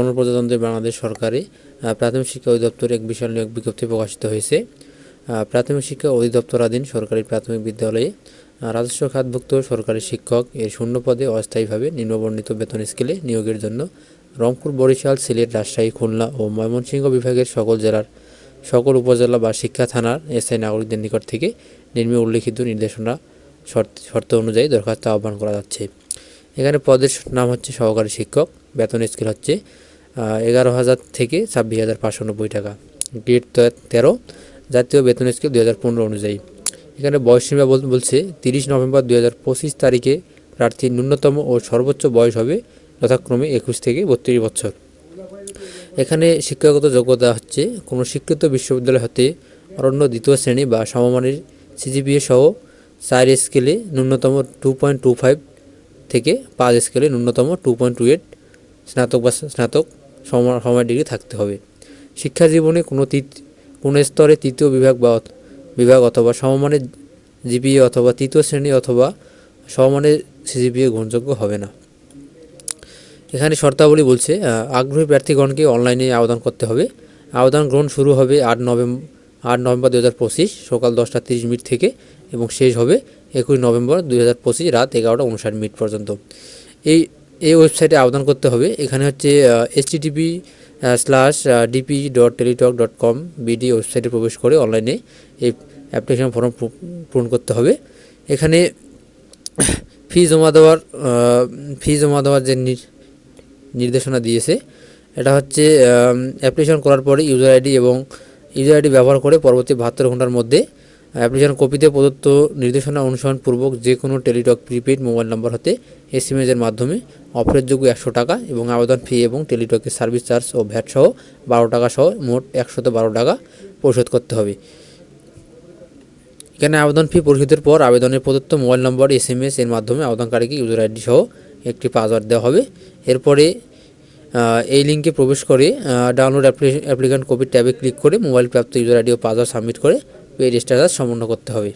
গণপ্রজাতন্ত্রী বাংলাদেশ সরকারে প্রাথমিক শিক্ষা অধিদপ্তর এক বিশাল নিয়োগ বিজ্ঞপ্তি প্রকাশিত হয়েছে। প্রাথমিক শিক্ষা অধিদপ্তরাধীন সরকারি প্রাথমিক বিদ্যালয়ে রাজস্ব খাতভুক্ত সরকারি শিক্ষক এর শূন্য পদে অস্থায়ীভাবে নিম্নবর্ণিত বেতন স্কেলে নিয়োগের জন্য রংপুর, বরিশাল, সিলেট, রাজশাহী, খুলনা ও ময়মনসিংহ বিভাগের সকল জেলার, সকল উপজেলা বা শিক্ষা থানার এসআই নাগরিকদের নিকট থেকে নিম্নে উল্লিখিত নির্দেশনা শর্ত অনুযায়ী দরখাস্ত আহ্বান করা যাচ্ছে। এখানে পদের নাম হচ্ছে সহকারী শিক্ষক, বেতন স্কেল হচ্ছে এগারো হাজার থেকে ছাব্বিশ হাজার পাঁচশো নব্বই টাকা। গ্রেড তেরো, জাতীয় বেতন স্কেল দুই হাজার পনেরো অনুযায়ী। এখানে বয়সসীমা বল- বলছে, তিরিশ নভেম্বর দুই পঁচিশ তারিখে প্রার্থীর ন্যূনতম ও সর্বোচ্চ বয়স হবে যথাক্রমে একুশ থেকে বত্রিশ বছর। এখানে শিক্ষাগত যোগ্যতা হচ্ছে, কোনো স্বীকৃত বিশ্ববিদ্যালয় হতে অরণ্য দ্বিতীয় শ্রেণি বা সমমানের সিজিপিএ সহ চার স্কেলে ন্যূনতম টু পয়েন্ট টু ফাইভ থেকে পাঁচ স্কেলে ন্যূনতম টু পয়েন্ট টু এইট স্নাতক বা স্নাতক সময় ডিগ্রি থাকতে হবে। শিক্ষা জীবনে কোনো কোনো স্তরে তৃতীয় বিভাগ বা বিভাগ অথবা সমমানের জিপিএ অথবা তৃতীয় শ্রেণি অথবা সমমানের সিজিপিএ গ্রহণযোগ্য হবে না। এখানে শর্তাবলী বলছে আগ্রহী প্রার্থীগণকে অনলাইনে আবেদন করতে হবে। আবেদন গ্রহণ শুরু হবে আট নভেম্বর আট নভেম্বর দু হাজার পঁচিশ সকাল দশটা তিরিশ মিনিট থেকে এবং শেষ হবে একুশ নভেম্বর দু হাজার পঁচিশ রাত এগারোটা উনষাট মিনিট পর্যন্ত। এই এই ওয়েবসাইটে আবেদন করতে হবে। এখানে হচ্ছে S TTP slash DP dot Teletalk dot com BD ওয়েবসাইটে প্রবেশ করে অনলাইনে এই অ্যাপ্লিকেশন ফর্ম পূরণ করতে হবে। এখানে ফি জমা দেওয়ার ফি জমা দেওয়ার যে নির- নির্দেশনা দিয়েছে, এটা হচ্ছে অ্যাপ্লিকেশন করার পরে ইউজার আইডি এবং ইউজার আইডি ব্যবহার করে পরবর্তী বাহাত্তর ঘণ্টার মধ্যে অ্যাপ্লিকেশন কপিতে প্রদত্ত নির্দেশনা অনুসরণপূর্বক যে কোনো টেলিটক প্রিপেড মোবাইল নম্বর হতে এসএমএসের মাধ্যমে অফারের যোগ্য একশো টাকা এবং আবেদন ফি এবং টেলিটকের সার্ভিস চার্জ ও ভ্যাট সহ বারো টাকা সহ মোট একশত বারো টাকা পরিশোধ করতে হবে। এখানে আবেদন ফি পরিশোধের পর আবেদনের প্রদত্ত mobile number S M S এর মাধ্যমে আবেদনকারীকে ইউজার আইডি সহ একটি পাসওয়ার্ড দেওয়া হবে। এরপরে এই লিঙ্কে প্রবেশ করে ডাউনলোড অ্যাপ্লিকেশন কপি ট্যাবে ক্লিক করে মোবাইল প্রাপ্ত ইউজার আইডি ও পাসওয়ার্ড সাবমিট করে পেড স্ট্যাটাস সম্পন্ন করতে হবে।